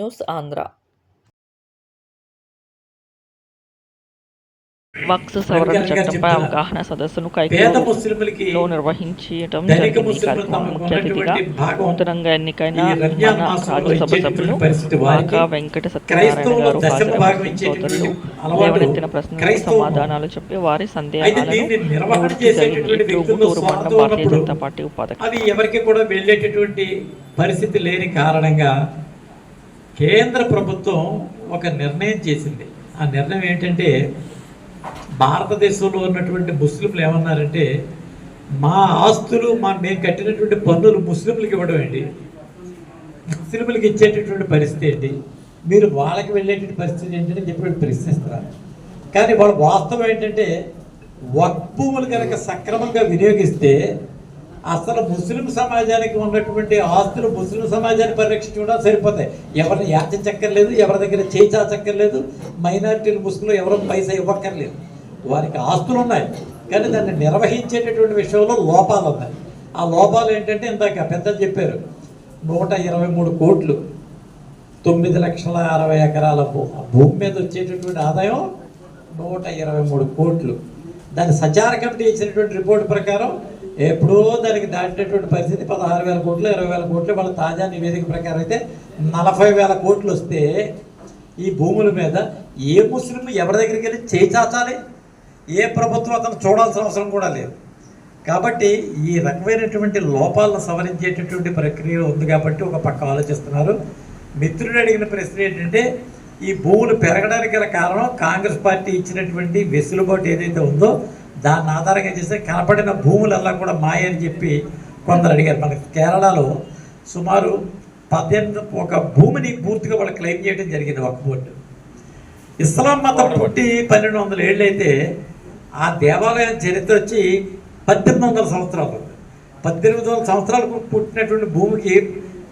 News Andhra Waqf సవరణ చట్టంపై. అవగాహన సదస్సును నిర్వహించడం ధనిక జరిగింది కార్యక్రమం ముఖ్య అతిథిగా నూతనంగా ఎన్నికైన మన రాజ్యసభ సభ్యులు వెంకట సత్యనారాయణ గారు దశమ హాజరు భాగం ముస్లిం ఇచ్చేటటువంటి సోదరులు అలవాటు లేవనెత్తిన ప్రశ్నలకు సమాధానాలు చెప్పి వారి సందేహాలను నివృత్తి జరిగింది గుంటూరు మండలం భారతీయ జనతా పార్టీ ఉపాధ్యక్షుడు. అది ఎవరికి కూడా వెళ్ళేటటువంటి పరిస్థితి లేని కారణంగా కేంద్ర ప్రభుత్వం ఒక నిర్ణయం చేసింది. ఆ నిర్ణయం ఏంటంటే భారతదేశంలో ఉన్నటువంటి ముస్లింలు ఏమన్నారంటే మా ఆస్తులు మా మేము కట్టినటువంటి పన్నులు ముస్లింలకు ఇవ్వడం ఏంటి? ముస్లింలకు ఇచ్చేటటువంటి పరిస్థితి ఏంటి? మీరు వాళ్ళకి వెళ్ళేటువంటి పరిస్థితి ఏంటని చెప్పి ప్రశ్నిస్తున్నారు. కానీ వాళ్ళ వాస్తవం ఏంటంటే వక్భూములు కనుక సక్రమంగా వినియోగిస్తే అసలు ముస్లిం సమాజానికి ఉన్నటువంటి ఆస్తులు ముస్లిం సమాజాన్ని పరిరక్షించడం సరిపోతాయి. ఎవరిని యాచించక్కర్లేదు ఎవరి దగ్గర చేయి చక్కర్లేదు మైనారిటీలు ముస్లింలు ఎవరో పైసా ఇవ్వక్కర్లేదు. వారికి ఆస్తులు ఉన్నాయి కానీ దాన్ని నిర్వహించేటటువంటి విషయంలో లోపాలు ఉన్నాయి. ఆ లోపాలు ఏంటంటే ఇందాక పెద్దలు చెప్పారు నూట ఇరవై మూడు కోట్లు తొమ్మిది లక్షల అరవై ఎకరాల భూ భూమి మీద వచ్చేటటువంటి ఆదాయం నూట ఇరవై మూడు కోట్లు. దాని సచార కమిటీ ఇచ్చినటువంటి రిపోర్ట్ ప్రకారం ఎప్పుడో దానికి దాటినటువంటి పరిస్థితి పదహారు వేల కోట్లు ఇరవై వేల కోట్లు వాళ్ళ తాజా నివేదిక ప్రకారం అయితే నలభై వేల కోట్లు వస్తే ఈ భూముల మీద ఏ ముస్లిం ఎవరి దగ్గరికి వెళ్ళి చేచాచాలి ఏ ప్రభుత్వం అతను చూడాల్సిన అవసరం కూడా లేదు. కాబట్టి ఈ రకమైనటువంటి లోపాలను సవరించేటటువంటి ప్రక్రియ ఉంది కాబట్టి ఒక పక్క ఆలోచిస్తున్నారు. మిత్రుడు అడిగిన ప్రశ్న ఏంటంటే ఈ భూములు పెరగడానికి గల కారణం కాంగ్రెస్ పార్టీ ఇచ్చినటువంటి వెసులుబాటు ఏదైతే ఉందో దాన్ని ఆధారంగా చేస్తే కనపడిన భూములల్లా కూడా మాయ అని చెప్పి కొందరు అడిగారు. మనకి కేరళలో సుమారు పద్దెనిమిది ఒక భూమిని పూర్తిగా వాళ్ళు క్లెయిమ్ చేయడం జరిగింది ఒక బోర్డు. ఇస్లాం మతం పుట్టి పన్నెండు వందల ఏళ్ళు అయితే ఆ దేవాలయం చరిత్ర వచ్చి పద్దెనిమిది వందల సంవత్సరాలు పద్దెనిమిది వందల సంవత్సరాలకు పుట్టినటువంటి భూమికి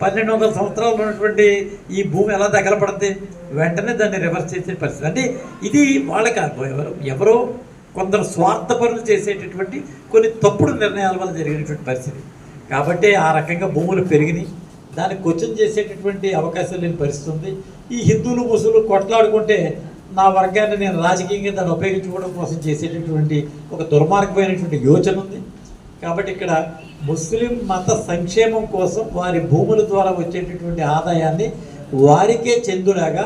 పన్నెండు వందల సంవత్సరాలు ఉన్నటువంటి ఈ భూమి ఎలా తగలపడుతుంది వెంటనే దాన్ని రివర్స్ చేసే పరిస్థితి. అంటే ఇది వాళ్ళకి ఎవరు ఎవరో కొందరు స్వార్థపరులు చేసేటటువంటి కొన్ని తప్పుడు నిర్ణయాల వల్ల జరిగినటువంటి పరిస్థితి. కాబట్టి ఆ రకంగా భూములు పెరిగినాయి. దాన్ని క్వశ్చన్ చేసేటటువంటి అవకాశం లేని పరిస్థితి ఉంది. ఈ హిందువులు ముసులు కొట్లాడుకుంటే నా వర్గాన్ని నేను రాజకీయంగా దాన్ని ఉపయోగించుకోవడం కోసం చేసేటటువంటి ఒక దుర్మార్గమైనటువంటి యోచన ఉంది. కాబట్టి ఇక్కడ ముస్లిం మత సంక్షేమం కోసం వారి భూముల ద్వారా వచ్చేటటువంటి ఆదాయాన్ని వారికే చెందులాగా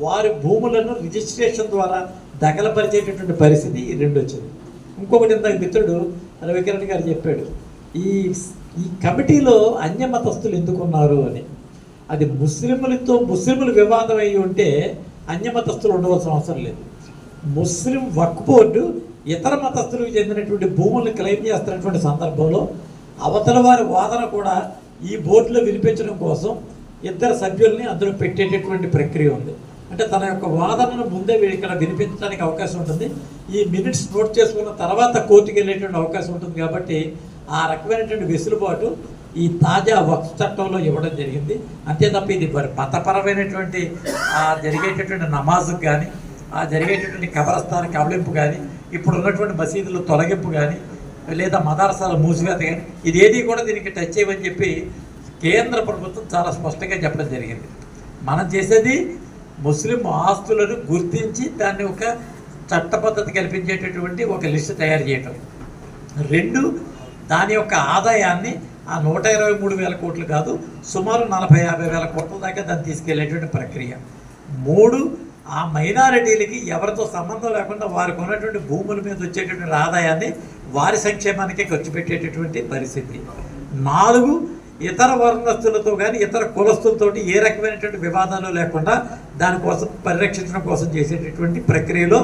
వారి భూములను రిజిస్ట్రేషన్ ద్వారా దగలపరిచేటటువంటి పరిస్థితి ఈ రెండు వచ్చింది. ఇంకొకటి ఇందాక మిత్రుడు రవికిరణ్ గారు చెప్పాడు ఈ ఈ కమిటీలో అన్యమతస్థులు ఎందుకున్నారు అని. అది ముస్లింలతో ముస్లింలు వివాదం అయి ఉంటే అన్యమతస్థులు ఉండవలసిన అవసరం లేదు. ముస్లిం వక్ బోర్డు ఇతర మతస్థులకు చెందినటువంటి భూములను క్లెయిమ్ చేస్తున్నటువంటి సందర్భంలో అవతల వారి వాదన కూడా ఈ బోర్డులో వినిపించడం కోసం ఇద్దరు సభ్యుల్ని అందులో పెట్టేటటువంటి ప్రక్రియ ఉంది. అంటే తన యొక్క వాదనను ముందే వీళ్ళు ఇక్కడ వినిపించడానికి అవకాశం ఉంటుంది. ఈ మినిట్స్ నోట్ చేసుకున్న తర్వాత కోర్టుకి వెళ్ళేటువంటి అవకాశం ఉంటుంది కాబట్టి ఆ రకమైనటువంటి వెసులుబాటు ఈ తాజా వక్ఫ్ చట్టంలో ఇవ్వడం జరిగింది. అంతే తప్ప ఇది మరి మతపరమైనటువంటి ఆ జరిగేటటువంటి నమాజుకు కానీ ఆ జరిగేటటువంటి కబరస్థానికి కబలింపు కానీ ఇప్పుడు ఉన్నటువంటి మసీదుల తొలగింపు కానీ లేదా మదరసాల మూసివేత కానీ ఇది ఏది కూడా దీనికి టచ్ చేయమని చెప్పి కేంద్ర ప్రభుత్వం చాలా స్పష్టంగా చెప్పడం జరిగింది. మనం చేసేది ముస్లిం ఆస్తులను గుర్తించి దాన్ని ఒక చట్టపద్ధతి కల్పించేటటువంటి ఒక లిస్టు తయారు చేయటం. రెండు దాని యొక్క ఆదాయాన్ని ఆ నూట ఇరవై మూడు వేల కోట్లు కాదు సుమారు నలభై యాభై వేల కోట్ల దాకా దాన్ని తీసుకెళ్ళేటువంటి ప్రక్రియ. మూడు ఆ మైనారిటీలకి ఎవరితో సంబంధం లేకుండా వారికి ఉన్నటువంటి భూముల మీద వచ్చేటటువంటి ఆదాయాన్ని వారి సంక్షేమానికే ఖర్చు పెట్టేటటువంటి పరిస్థితి. నాలుగు ఇతర వర్ణస్తులతో కానీ ఇతర కులస్తులతోటి ఏ రకమైనటువంటి వివాదాలు లేకుండా దానికోసం పరిరక్షించడం కోసం చేసేటటువంటి ప్రక్రియలో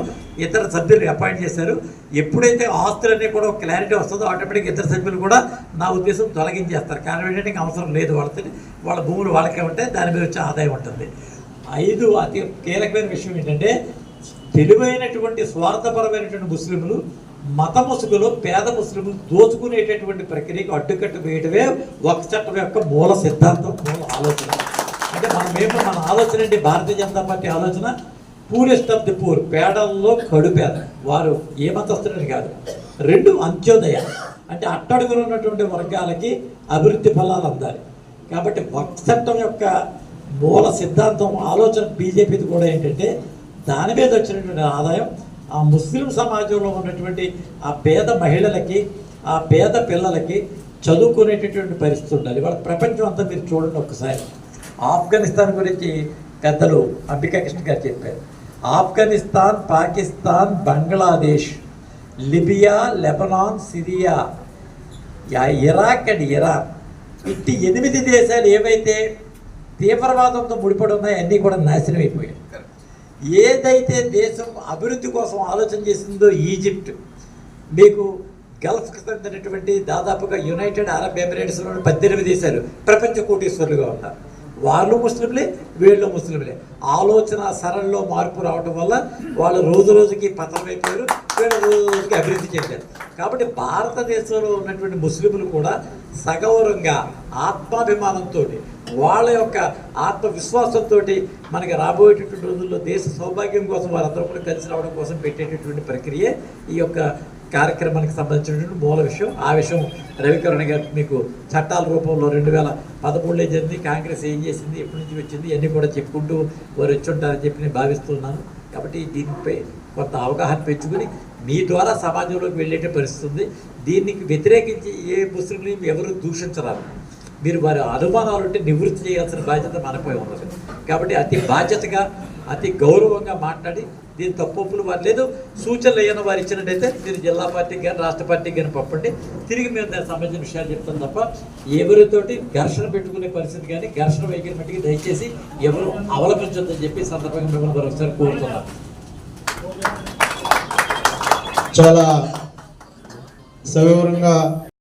ఇతర సభ్యులు అపాయింట్ చేశారు. ఎప్పుడైతే ఆస్తులన్నీ కూడా క్లారిటీ వస్తుందో ఆటోమేటిక్ ఇతర సభ్యులు కూడా నా ఉద్దేశం తొలగించేస్తారు. కారణం ఏంటంటే అవసరం లేదు వాళ్ళతో వాళ్ళ భూములు వాళ్ళకే ఉంటే దాని మీద వచ్చే ఆదాయం ఉంటుంది. ఐదు అతి కీలకమైన విషయం ఏంటంటే తెలివైనటువంటి స్వార్థపరమైనటువంటి ముస్లింలు మత ముసుగులో పేద ముస్లింలు దోచుకునేటటువంటి ప్రక్రియకు అడ్డుకట్టు వేయటమే ఒక చట్టం యొక్క మూల సిద్ధాంతం మూల ఆలోచన. మనమేమో మన ఆలోచన ఏంటి? భారతీయ జనతా పార్టీ ఆలోచన? పూరెస్ట్ ఆఫ్ ది పూర్ పేడల్లో కడుపేద వారు ఏ మతస్థులని కాదు. రెండు అంత్యోదయ. అంటే అట్టడుగులు ఉన్నటువంటి వర్గాలకి అభివృద్ధి ఫలాలు అందాలి. కాబట్టి వక్ఫ్ యొక్క మూల సిద్ధాంతం ఆలోచన బీజేపీది కూడా ఏంటంటే దాని మీద వచ్చినటువంటి ఆదాయం ఆ ముస్లిం సమాజంలో ఉన్నటువంటి ఆ పేద మహిళలకి ఆ పేద పిల్లలకి చదువుకునేటటువంటి పరిస్థితి ఉండాలి. వాళ్ళ ప్రపంచం అంతా మీరు చూడండి ఒక్కసారి. ఆఫ్ఘనిస్తాన్ గురించి పెద్దలు అంబికా కృష్ణ గారు చెప్పారు. Afghanistan Pakistan Bangladesh Libya Lebanon Syria yeah- Iraq and Iran ఇట్టి ఎనిమిది దేశాలు ఏవైతే తీవ్రవాదంతో ముడిపడి ఉన్నాయో అన్నీ కూడా నాశనం అయిపోయాయి. ఏదైతే దేశం అభివృద్ధి కోసం ఆలోచన చేసిందో ఈజిప్ట్ మీకు గల్ఫ్కి చెందినటువంటి దాదాపుగా యునైటెడ్ అరబ్ ఎమిరేట్స్లో పద్దెనిమిది దేశాలు ప్రపంచ కోటీశ్వరులుగా ఉన్నారు వాళ్ళు ముస్లింలే వీళ్ళు ముస్లింలే. ఆలోచన సరళలో మార్పు రావడం వల్ల వాళ్ళు రోజు రోజుకి పతనమైపోయారు వీళ్ళు రోజు రోజుకి అభివృద్ధి చెందారు. కాబట్టి భారతదేశంలో ఉన్నటువంటి ముస్లింలు కూడా సగౌరవంగా ఆత్మాభిమానంతో వాళ్ళ యొక్క ఆత్మవిశ్వాసంతో మనకి రాబోయేటటువంటి రోజుల్లో దేశ సౌభాగ్యం కోసం వారందరూ కూడా కలిసి రావడం కోసం పెట్టేటటువంటి ప్రక్రియ ఈ యొక్క కార్యక్రమానికి సంబంధించినటువంటి మూల విషయం. ఆ విషయం రవికరణ గారు మీకు చట్టాల రూపంలో రెండు వేల పదమూడులో జరిగింది. కాంగ్రెస్ ఏం చేసింది ఎప్పటి నుంచి వచ్చింది ఇవన్నీ కూడా చెప్పుకుంటూ వారు వచ్చుంటారని చెప్పి నేను భావిస్తున్నాను. కాబట్టి దీనిపై కొంత అవగాహన పెంచుకుని మీ ద్వారా సమాజంలోకి వెళ్ళేట పరిస్థితుంది దీనికి వ్యతిరేకించి ఏ ముస్లింని ఎవరు దూషించరాదు. మీరు వారి అనుమానాలు ఉంటే నివృత్తి చేయాల్సిన బాధ్యత మనపై ఉన్నది. కాబట్టి అతి బాధ్యతగా అతి గౌరవంగా మాట్లాడి దీని తప్పులు వారు లేదు. సూచనలు ఏమైనా వారు ఇచ్చినట్టయితే మీరు జిల్లా పార్టీకి కానీ రాష్ట్ర పార్టీకి కానీ పంపండి. తిరిగి మేము దానికి సంబంధించిన విషయాలు చెప్తాం తప్ప ఎవరితోటి ఘర్షణ పెట్టుకునే పరిస్థితి కానీ ఘర్షణ వైఖరి మట్టికి దయచేసి ఎవరు అవలంబించొద్దని చెప్పి సందర్భంగా మిమ్మల్ని మరొకసారి కోరుతున్నాం. చాలా సవివరంగా